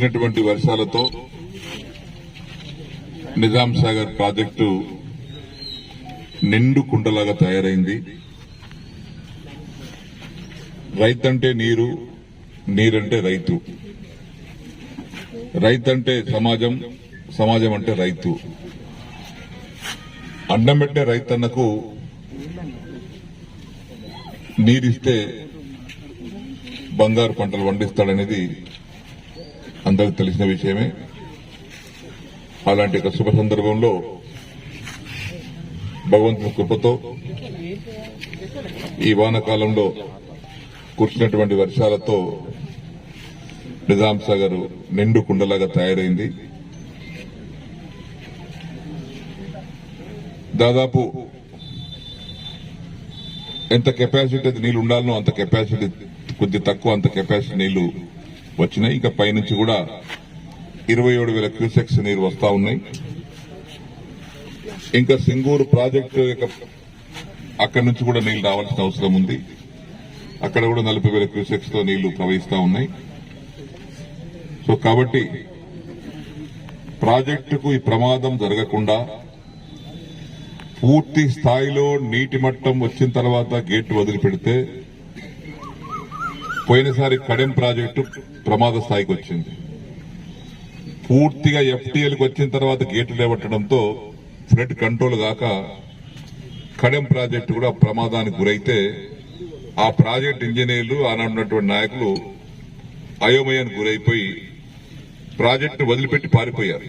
కురిసినటువంటి వర్షాలతో నిజాం సాగర్ ప్రాజెక్టు నిండు కుండలాగా తయారైంది. రైతంటే నీరు నీరంటే రైతు. రైతంటే సమాజం సమాజం అంటే రైతు. అన్నం పెట్టే రైతన్నకు నీరిస్తే బంగారు పంటలు పండిస్తాడనేది అందరికి తెలిసిన విషయమే. అలాంటి ఒక శుభ సందర్భంలో భగవంతుని కృపతో ఈ వానకాలంలో కురిసినటువంటి వర్షాలతో నిజాం సాగర్ నిండు కుండలాగా తయారైంది. దాదాపు ఎంత కెపాసిటీ అయితే నీళ్ళు ఉండాలనో అంత కెపాసిటీ కొద్ది తక్కువ అంత కెపాసిటీ నీళ్ళు వచ్చినాయి. ఇంకా పైనుంచి కూడా ఇరవై ఏడు వేల క్యూసెక్స్ నీరు వస్తా ఉన్నాయి. ఇంకా సింగూరు ప్రాజెక్టు యొక్క అక్కడి నుంచి కూడా నీళ్ళు రావాల్సిన అవసరం ఉంది. అక్కడ కూడా నలభై వేల క్యూసెక్స్తో నీళ్ళు ప్రవహిస్తా ఉన్నాయి. సో కాబట్టి ప్రాజెక్టుకు ఈ ప్రమాదం జరగకుండా పూర్తి స్థాయిలో నీటి మట్టం వచ్చిన తర్వాత గేట్ వదిలిపెడితే పోయినసారి కడెం ప్రాజెక్టు ప్రమాద స్థాయికి వచ్చింది. పూర్తిగా ఎఫ్టీఎల్కి వచ్చిన తర్వాత గేట్లు లేవట్టడంతో ఫ్లడ్ కంట్రోల్ కాక కడెం ప్రాజెక్టు కూడా ప్రమాదానికి గురైతే ఆ ప్రాజెక్ట్ ఇంజనీర్లు ఆనాడు ఉన్నటువంటి నాయకులు అయోమయానికి గురైపోయి ప్రాజెక్టు వదిలిపెట్టి పారిపోయారు.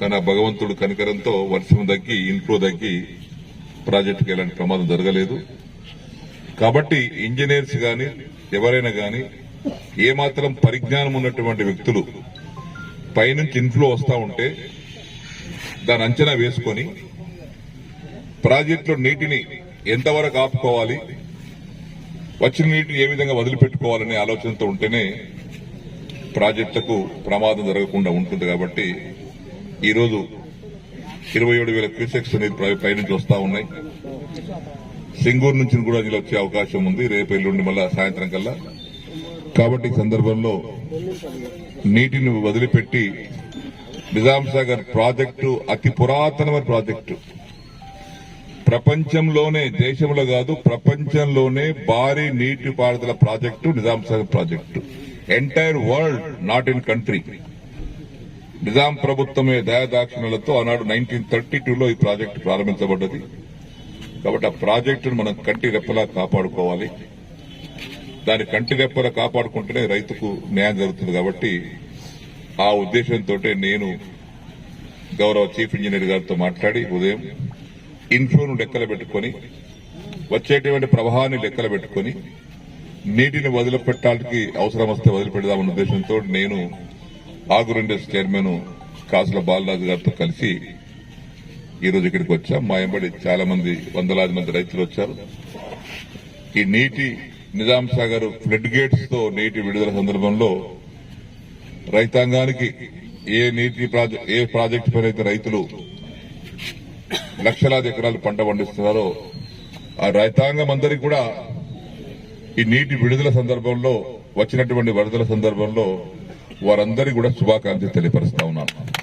కానీ ఆ భగవంతుడు కనికరంతో వర్షం తగ్గి ఇంట్లో తగ్గి ప్రాజెక్టుకి ఎలాంటి ప్రమాదం జరగలేదు. కాబట్టి ఇంజనీర్స్ గాని ఎవరైనా గాని ఏమాత్రం పరిజ్ఞానం ఉన్నటువంటి వ్యక్తులు పైనుంచి ఇన్ఫ్లో వస్తా ఉంటే దాని అంచనా వేసుకొని ప్రాజెక్టులో నీటిని ఎంతవరకు ఆపుకోవాలి వచ్చిన నీటిని ఏ విధంగా వదిలిపెట్టుకోవాలనే ఆలోచనతో ఉంటేనే ప్రాజెక్టులకు ప్రమాదం జరగకుండా ఉంటుంది కాబట్టి ఈరోజు ఇరవై ఏడు వేల క్యూసెక్స్ అనేది పైనుంచి వస్తా ఉన్నాయి. సింగూరు నుంచి కూడా నీళ్ళు వచ్చే అవకాశం ఉంది. రేపు ఎల్లుండి మళ్ళా సాయంత్రం కల్లా. కాబట్టి ఈ సందర్భంలో నీటిని వదిలిపెట్టి నిజాం సాగర్ ప్రాజెక్టు అతి పురాతనమైన ప్రాజెక్టు. ప్రపంచంలోనే దేశంలో కాదు ప్రపంచంలోనే భారీ నీటి పారుదల project Nizam Sagar project. Entire world not in country Nizam ప్రభుత్వమే దయాదాక్షిణ్యాలతో ఆనాడు నైన్టీన్ థర్టీ టూలో ఈ ప్రాజెక్టు ప్రారంభించబడ్డది. కాబట్టి ఆ ప్రాజెక్టును మనం కంటి రెప్పలా కాపాడుకోవాలి. దాని కంటి రెప్పలా కాపాడుకుంటేనే రైతుకు న్యాయం జరుగుతుంది కాబట్టి ఆ ఉద్దేశంతో నేను గౌరవ చీఫ్ ఇంజనీర్ గారితో మాట్లాడి ఉదయం ఇన్ఫ్లోను లెక్కలు పెట్టుకొని వచ్చేటువంటి ప్రవాహాన్ని లెక్కలు పెట్టుకొని నీటిని వదిలిపెట్టడానికి అవసరం వస్తే వదిలిపెడదామన్న ఉద్దేశంతో నేను ఆగురెండెస్ చైర్మన్ కాసుల బాలరాజు గారితో కలిసి ఈ రోజు ఇక్కడికి వచ్చాం. మా ఎంబడి చాలా మంది వందలాది మంది రైతులు వచ్చారు. ఈ నీటి నిజాం సాగర్ ఫ్లడ్ గేట్స్తో నీటి విడుదల సందర్భంలో రైతాంగానికి ఏ నీటి ప్రాజెక్ట్ ఏ ప్రాజెక్టు పైన అయితే రైతులు లక్షలాది ఎకరాలు పంట పండిస్తున్నారో ఆ రైతాంగం అందరికీ కూడా ఈ నీటి విడుదల సందర్భంలో వచ్చినటువంటి వరదల సందర్భంలో వారందరికీ కూడా శుభాకాంక్షలు తెలియపరుస్తా ఉన్నాను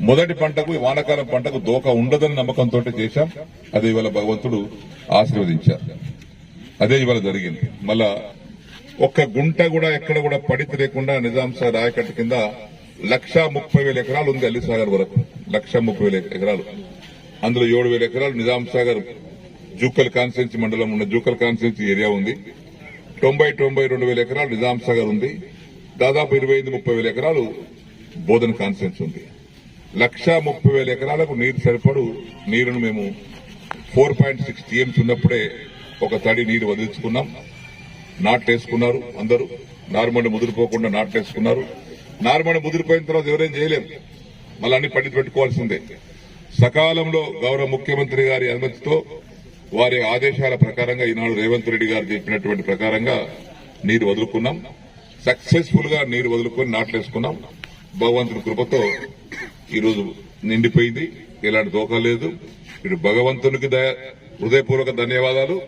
మొదటి పంటకు వానాకాలం పంటకు దోక ఉండదని నమ్మకంతో చేశాం. అదే ఇవాళ భగవంతుడు ఆశీర్వదించారు. అదే ఇవాళ జరిగింది. మళ్ళా ఒక్క గుంట కూడా ఎక్కడ కూడా పడితే లేకుండా నిజాం సార్ ఆయకట్టు కింద లక్షా ముప్పై వేల ఎకరాలు ఉంది అల్లిసాగర్ వరకు. లక్ష ముప్పై వేల ఎకరాలు. అందులో ఏడు వేల ఎకరాలు నిజాం సాగర్ జూకల్ కాన్స్టిట్యున్సీ మండలం ఉన్న జూకల్ కాన్స్టిట్యున్సీ ఏరియా ఉంది. తొంభై తొంభై రెండు వేల ఎకరాలు నిజాం సాగర్ ఉంది. దాదాపు ఇరవై ఐదు ముప్పై వేల ఎకరాలు బోధన కాన్స్టిట్యున్సీ ఉంది. లక్షా ముప్పై వేల ఎకరాలకు నీరు సరిపడు నీరును మేము ఫోర్ పాయింట్ సిక్స్ టీఎంస్ ఉన్నప్పుడే ఒక తడి నీరు వదిలించుకున్నాం. నాటేసుకున్నారు అందరూ. నార్మల్ ముదిరిపోకుండా నాటేసుకున్నారు నార్మల్ ముదిరిపోయిన తర్వాత ఎవరేం చేయలేం. మళ్ళీ అన్ని పండితు పెట్టుకోవాల్సిందే. సకాలంలో గౌరవ ముఖ్యమంత్రి గారి అనుమతితో వారి ఆదేశాల ప్రకారంగా ఈనాడు రేవంత్ రెడ్డి గారు చెప్పినటువంటి ప్రకారంగా నీరు వదులుకున్నాం. సక్సెస్ఫుల్గా నీరు వదులుకొని నాట్లేసుకున్నాం భగవంతుని కృపతో ఈరోజు నిండిపోయింది. ఎలాంటి దోకా లేదు. ఇటు భగవంతునికి హృదయపూర్వక ధన్యవాదాలు.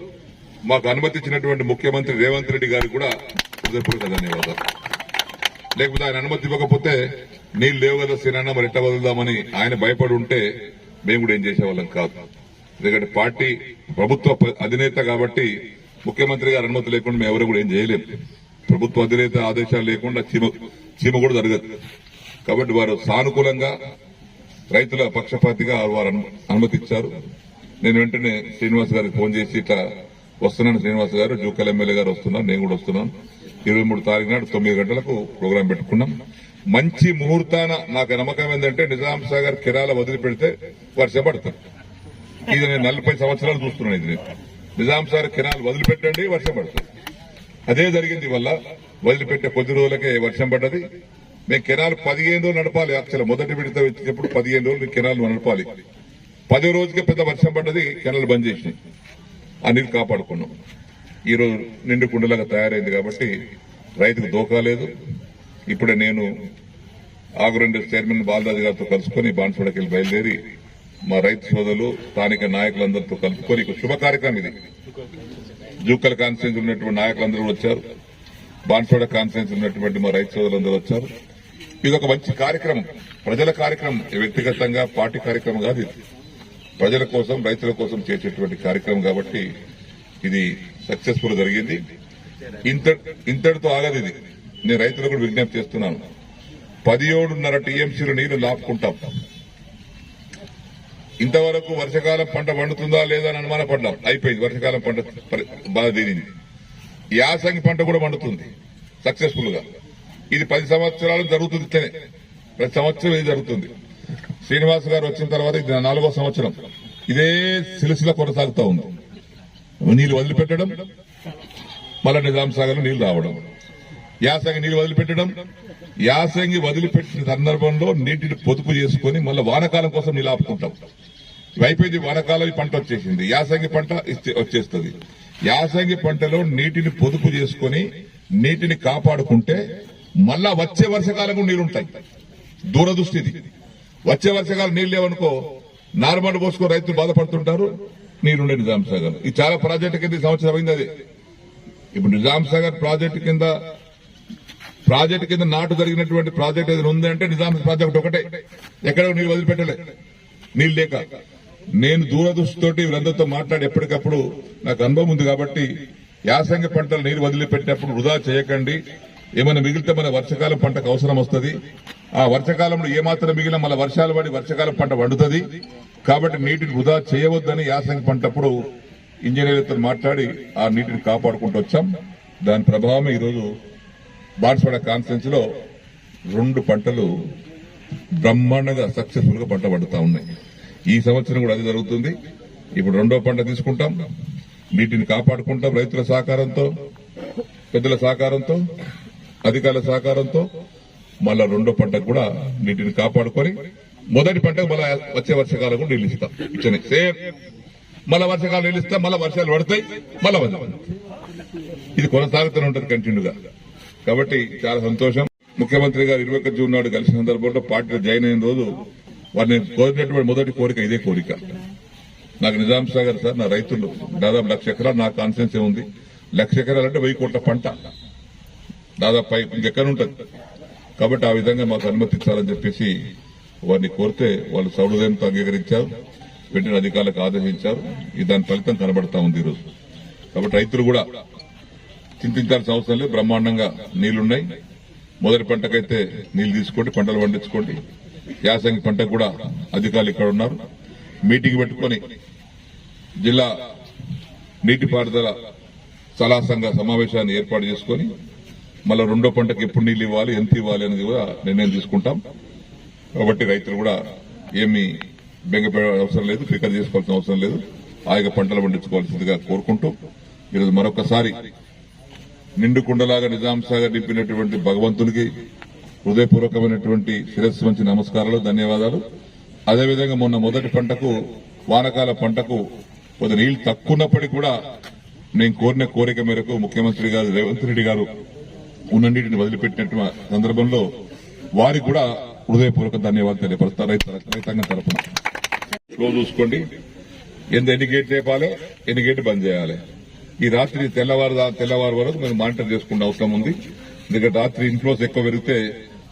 మాకు అనుమతి ఇచ్చినటువంటి ముఖ్యమంత్రి రేవంత్ రెడ్డి గారికి కూడా హృదయపూర్వక ధన్యవాదాలు. లేకపోతే ఆయన అనుమతి ఇవ్వకపోతే నీళ్ళు లేవు కదా సినన్న మరి ఎట్లా వదులుదామని ఆయన భయపడి ఉంటే మేము కూడా ఏం చేసేవాళ్ళం కాదు. ఎందుకంటే పార్టీ ప్రభుత్వ అధినేత కాబట్టి ముఖ్యమంత్రి గారి అనుమతి లేకుండా మేము ఎవరు కూడా ఏం చేయలేం. ప్రభుత్వ అధినేత ఆదేశాలు లేకుండా చీమ చీమ కూడా జరగదు. కాబట్టి వారు సానుకూలంగా రైతుల పక్షపాతిగా వారు అనుమతిచ్చారు. నేను వెంటనే శ్రీనివాస్ గారికి ఫోన్ చేసి ఇట్లా వస్తున్నాను శ్రీనివాస్ గారు జూకల్ ఎమ్మెల్యే గారు వస్తున్నారు నేను కూడా వస్తున్నాను. ఇరవై మూడు తారీఖు నాడు తొమ్మిది గంటలకు ప్రోగ్రాం పెట్టుకున్నాం. మంచి ముహూర్తాన నాకు నమ్మకం ఏంటంటే నిజాం సాగర్ కిరాల వదిలిపెడితే వర్షం పడతారు ఇది నేను నలభై సంవత్సరాలు చూస్తున్నాను ఇది నేను. నిజాం సాగర్ కిరాలు వదిలిపెట్టండి వర్షం పడుతుంది అదే జరిగింది వల్ల వదిలిపెట్టే కొద్ది రోజులకే వర్షం పడ్డది. మేము కెనాల్ పదిహేను రోజులు నడపాలి యాక్చువల్ మొదటి విడత వచ్చినప్పుడు పదిహేను రోజులు కెనాల్ నడపాలి. పది రోజుకి పెద్ద వర్షం పడ్డది కెనాల్ బంద్ చేసినాయి. ఆ నీరు కాపాడుకున్నాం. ఈరోజు నిండు కుండలాగా తయారైంది కాబట్టి రైతుకు దోకా లేదు. ఇప్పుడే నేను ఆగురెండు చైర్మన్ బాలరాజు గారితో కలుసుకొని బాన్సువాడకి వెళ్ళి బయలుదేరి మా రైతు సోదరులు స్థానిక నాయకులందరితో కలుపుకొని శుభ కార్యక్రమం ఇది. జూకల్ కాన్ఫరెన్స్ ఉన్నటువంటి నాయకులందరూ వచ్చారు. బాన్సోడ కాన్ఫరెన్స్ ఉన్నటువంటి మా రైతు సోదరులందరూ వచ్చారు. ఇది ఒక మంచి కార్యక్రమం. ప్రజల కార్యక్రమం. వ్యక్తిగతంగా పార్టీ కార్యక్రమం కాదు ఇది. ప్రజల కోసం రైతుల కోసం చేసేటువంటి కార్యక్రమం కాబట్టి ఇది సక్సెస్ఫుల్ జరిగింది. ఇంత ఇంతటితో ఆగదు ఇది. నేను రైతులకు కూడా విజ్ఞప్తి చేస్తున్నాను. పదిహేడున్నర టీఎంసీలు నీళ్ళు లాపుకుంటాం ఇంతవరకు వర్షకాలం పంట పండుతుందా లేదా అని అనుమానపడ్డాం. అయిపోయింది. వర్షకాలం పంట పరి- బాగా తీరింది యాసంగి పంట కూడా పండుతుంది. సక్సెస్ఫుల్గా ఇది పది సంవత్సరాలు జరుగుతుంది ఇట్లనే. ప్రతి సంవత్సరం ఇది జరుగుతుంది. శ్రీనివాస్ గారు వచ్చిన తర్వాత ఇది నాలుగో సంవత్సరం. ఇదే సిలసిల కొనసాగుతూ ఉంది. నీళ్ళు వదిలిపెట్టడం మళ్ళా నిజాం సాగర్ నీళ్ళు రావడం. యాసంగి నీళ్ళు వదిలిపెట్టడం యాసంగి వదిలిపెట్టిన సందర్భంలో నీటిని పొదుపు చేసుకుని మళ్ళీ వానకాలం కోసం నీళ్ళు ఆపుకుంటాం. ఇవి వానకాలం పంట వచ్చేసింది. యాసంగి పంట వచ్చేస్తుంది. యాసంగి పంటలో నీటిని పొదుపు చేసుకుని నీటిని కాపాడుకుంటే మళ్ళా వచ్చే వర్షకాలం కూడా నీళ్ళుంటాయి వచ్చే వర్షకాలం నీళ్ళు లేవనుకో నార్మల్ పోసుకో రైతులు బాధపడుతుంటారు. నీరుండే నిజాం సాగర్ ఇది చాలా ప్రాజెక్టు కింద సంవత్సరం అయింది అది. ఇప్పుడు నిజాం సాగర్ ప్రాజెక్టు కింద ప్రాజెక్టు కింద నాటు జరిగినటువంటి ప్రాజెక్ట్ ఏదైనా ఉంది అంటే నిజాం ప్రాజెక్ట్ ఒకటే. ఎక్కడ నీళ్ళు వదిలిపెట్టలే. నీళ్ళు లేక. నేను దూరదృష్టితోటి వీళ్ళందరితో మాట్లాడి ఎప్పటికప్పుడు నాకు అనుభవం ఉంది కాబట్టి యాసంగి పంటలు నీరు వదిలిపెట్టినప్పుడు వృధా చేయకండి. ఏమైనా మిగిలితే మన వర్షకాలం పంటకు అవసరం వస్తుంది. ఆ వర్షకాలంలో ఏమాత్రం మిగిలిన మళ్ళీ వర్షాలు పడి వర్షకాలం పంట వండుతుంది కాబట్టి నీటిని వృధా చేయవద్దని యాసంగి పంటప్పుడు ఇంజనీర్లతో మాట్లాడి ఆ నీటిని కాపాడుకుంటూ వచ్చాం. దాని ప్రభావం ఈరోజు బాన్స్వాడ కాన్ఫరెన్స్లో రెండు పంటలు బ్రహ్మాండంగా సక్సెస్ఫుల్గా పంట పండుతా ఉన్నాయి. ఈ సంవత్సరం కూడా అది జరుగుతుంది. ఇప్పుడు రెండో పంట తీసుకుంటాం. నీటిని కాపాడుకుంటాం రైతుల సహకారంతో పెద్దల సహకారంతో. అధికారుల సహకారంతో మళ్ళా రెండో పంటకు కూడా నీటిని కాపాడుకొని మొదటి పంటకు మళ్ళా వచ్చే వర్షకాలం కూడా నీళ్ళు ఇస్తాం. సేమ్. మళ్ళా వర్షకాలం నీళ్ళు ఇస్తాం మళ్ళా వర్షాలు పడతాయి మళ్ళా ఇది కొనసాగుతూనే ఉంటుంది కంటిన్యూగా. కాబట్టి చాలా సంతోషం. ముఖ్యమంత్రి గారు ఇరవై జూన్ నాడు కలిసిన సందర్భంలో పార్టీలో జాయిన్ అయిన రోజు వారిని కోరినటువంటి మొదటి కోరిక ఇదే కోరిక. నాకు నిజాం సాగర్ సార్ నా రైతులు దాదాపు లక్ష ఎకరాలు నా కాన్ఫిడెన్స్ ఉంది. లక్ష ఎకరాలు అంటే వెయ్యి కోట్ల పంట. దాదాపు ఇంకెక్కడ ఉంటుంది కాబట్టి ఆ విధంగా మాకు అనుమతించాలని చెప్పేసి వారిని కోరితే వాళ్ళు సౌహృదయంతో అంగీకరించారు వెంటనే అధికారులకు ఆదేశించారు. దాని ఫలితం కనబడతా ఉంది ఈరోజు. కాబట్టి రైతులు కూడా చింతించాల్సిన అవసరం లేదు. బ్రహ్మాండంగా నీళ్ళున్నాయి. మొదటి పంటకైతే నీళ్ళు తీసుకోండి పంటలు పండించుకోండి. యాసంగి పంటకు కూడా అధికారులు ఇక్కడ ఉన్నారు. మీటింగ్ పెట్టుకొని జిల్లా నీటిపారుదల సలహా సంఘ సమావేశాన్ని ఏర్పాటు చేసుకొని మళ్ళీ రెండో పంటకు ఎప్పుడు నీళ్ళు ఇవ్వాలి ఎంత ఇవ్వాలి అనేది కూడా నిర్ణయం తీసుకుంటాం. కాబట్టి రైతులు కూడా ఏమీ బెంగపడే అవసరం లేదు ఫికర్ చేసుకోవాల్సిన అవసరం లేదు. ఆయా పంటలు పండించుకోవాల్సిందిగా కోరుకుంటూ ఈరోజు మరొకసారి నిండు కుండలాగా నిజాం సాగర్ నింపినటువంటి భగవంతునికి హృదయపూర్వకమైనటువంటి శిరస్సు మంచి నమస్కారాలు ధన్యవాదాలు. అదేవిధంగా మొన్న మొదటి పంటకు వానకాల పంటకు కొద్ది నీళ్ళు తక్కువన్నప్పటికీ కూడా నేను కోరిన కోరిక మేరకు ముఖ్యమంత్రి గారు రేవంత్ రెడ్డి గారు ఉన్న వదిలిపెట్టినట్టు సందర్భంలో వారికి కూడా హృదయపూర్వక ధన్యవాదాలు తెలియపరుస్తారు రైతు రైతాంగం తరఫున. ఫ్లో చూసుకోండి. ఎంత ఎన్ని గేట్ లేపాలి ఎన్ని గేట్ బంద్ చేయాలి. ఈ రాత్రి తెల్లవారు తెల్లవారు వరకు మేము మానిటర్ చేసుకునే అవసరం ఉంది. ఎందుకంటే రాత్రి ఇన్ఫ్లోస్ ఎక్కువ పెరిగితే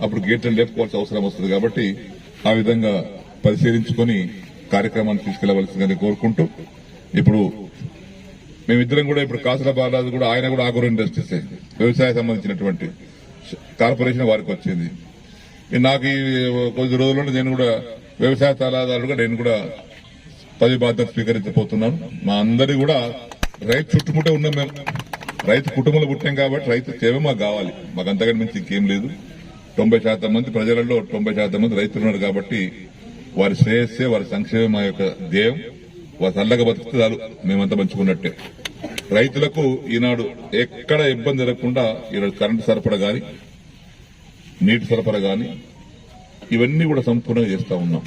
అప్పుడు గేట్లను లేపుకోవాల్సిన అవసరం వస్తుంది కాబట్టి ఆ విధంగా పరిశీలించుకొని కార్యక్రమాన్ని తీసుకెళ్ళవలసిందని కోరుకుంటూ ఇప్పుడు మేమిద్దరం కూడా ఇప్పుడు కాసుల బాలరాజు కూడా ఆయన కూడా ఆగూరు ఇండస్ట్రీస్. వ్యవసాయ సంబంధించినటువంటి కార్పొరేషన్ వారికి వచ్చింది. నాకు ఈ కొద్ది రోజుల్లో నేను కూడా వ్యవసాయ సలహాదారుడుగా నేను కూడా పది బాధ్యత స్వీకరించబోతున్నాను. మా అందరి కూడా రైతు చుట్టుముట్టే ఉన్నాం మేము రైతు కుటుంబంలో పుట్టాం కాబట్టి రైతు సేవ మాకు కావాలి. మాకు అంతకంటే మించి ఇంకేం లేదు. తొంభై శాతం మంది ప్రజలలో తొంభై శాతం మంది రైతులు ఉన్నారు కాబట్టి వారి శ్రేయస్సే వారి సంక్షేమం యొక్క ధ్యేయం. చల్లగా బతికితే చాలు మేమంతా పంచుకున్నట్టే. రైతులకు ఈనాడు ఎక్కడ ఇబ్బంది జరగకుండా ఈనాడు కరెంటు సరఫరా గాని నీటి సరఫరా గాని ఇవన్నీ కూడా సంపూర్ణంగా చేస్తా ఉన్నాం.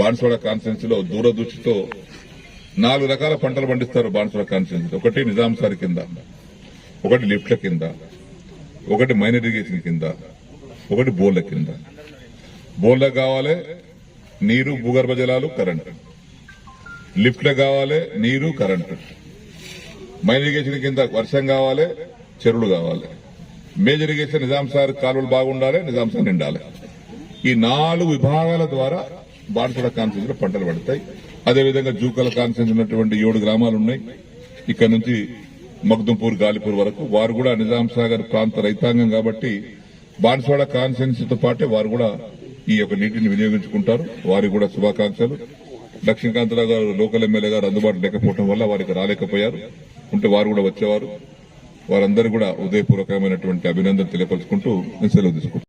బాన్స్వాడ కాన్స్టిట్యున్సీలో దూరదృష్టితో నాలుగు రకాల పంటలు పండిస్తారు బాన్సువాడ కాన్ఫరెన్స్ ఒకటి నిజాంసారి కింద ఒకటి లిఫ్ట్ల కింద ఒకటి మైనర్ ఇరిగేషన్ కింద ఒకటి బోర్ల కింద. బోర్లకు కావాలి నీరు భూగర్భ జలాలు కరెంటు. లిఫ్ట్లకు కావాలి నీరు కరెంటు. మైనిరిగేషన్ కింద వర్షం కావాలి చెరువులు కావాలి. మేజర్ ఇరిగేషన్ నిజాం సార్ కాలువలు బాగుండాలి నిజాం సార్ నిండాలి. ఈ నాలుగు విభాగాల ద్వారా బాన్సడ కాన్సెన్స్ పంటలు పడతాయి. అదేవిధంగా జూకల కాన్సెన్స్ ఉన్నటువంటి ఏడు గ్రామాలు ఉన్నాయి. ఇక్కడ నుంచి మగ్దుంపూర్ గాలిపూర్ వరకు వారు కూడా నిజాం సాగర్ ప్రాంత రైతాంగం కాబట్టి బాన్స్వాడ కాన్స్టిట్యూన్సీతో పాటే వారు కూడా ఈ యొక్క నీటిని వినియోగించుకుంటారు. వారికి కూడా శుభాకాంక్షలు. లక్ష్మీకాంతరావు గారు లోకల్ ఎమ్మెల్యే గారు అందుబాటులో లేకపోవడం వల్ల వారికి రాలేకపోయారు. ఉంటే వారు కూడా వచ్చేవారు. వారందరూ కూడా ఉదయపూర్వకమైనటువంటి అభినందన తెలియపరుచుకుంటూ నేను సెలవు తీసుకుంటాను